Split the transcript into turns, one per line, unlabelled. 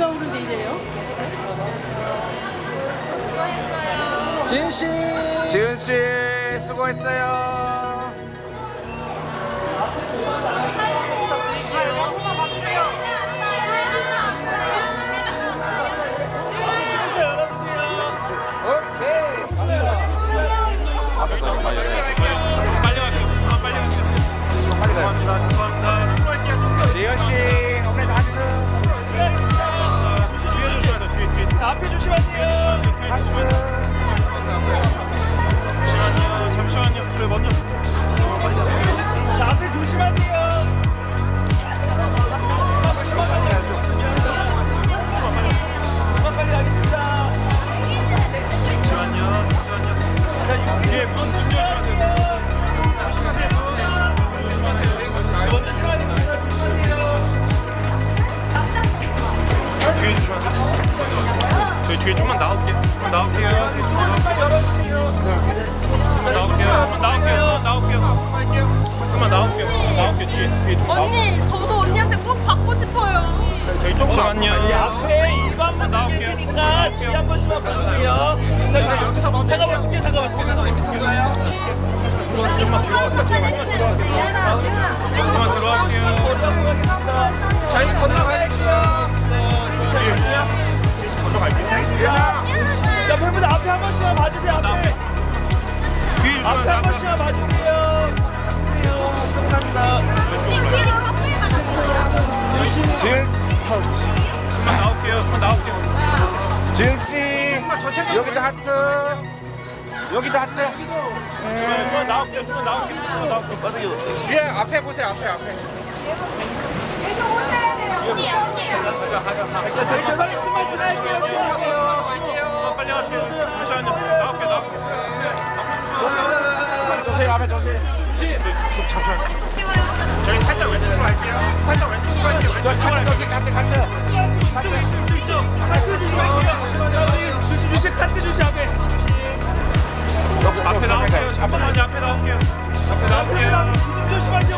누가 부른 내일이에요?
지은 씨.
지은 씨 수고했어요.
뒤에 좀만 나올게요. 좀만 나올게요. 나올게요. 좀만 나올게요. 좀만 나올게요. 좀만 나올게요. 좀만 나올게요. 뒤에 뒤에 좀 나올게요.
언니, 저도 언니한테 꼭 받고 싶어요.
저희 조금만요.
앞에 일반 분들
나올게요.
계시니까 뒤에 한 번씩만 봐주세요. 자, 여기서 멈춰. 잠깐만, 줄게, 잠깐만, 줄게.
좀만 들어갈게요.
지은 씨 아, 여기도 하트. 여기도 하트. 그만 나올게요
그만 나올게요
그만 나올게요 빠르게
지혜 앞에
보세요 앞에 앞에. 계속 오셔야 돼요
언니 언니 가자 가자 가자 저희 빨리
좀만 지나갈게요 안녕 빨리 하세요 잠시만요 나올게
나올게 조심 앞에 조심 조심
잠시만요 저희 살짝 왼쪽으로 갈게요.
살짝 왼쪽으로 갈게요. 왼쪽으로 갈게요. 가트 가트 가트 같이
조심하게. 앞에 나올게요.
잠깐만요.
앞에 나올게요. 앞에 나올게요. 조심하세요.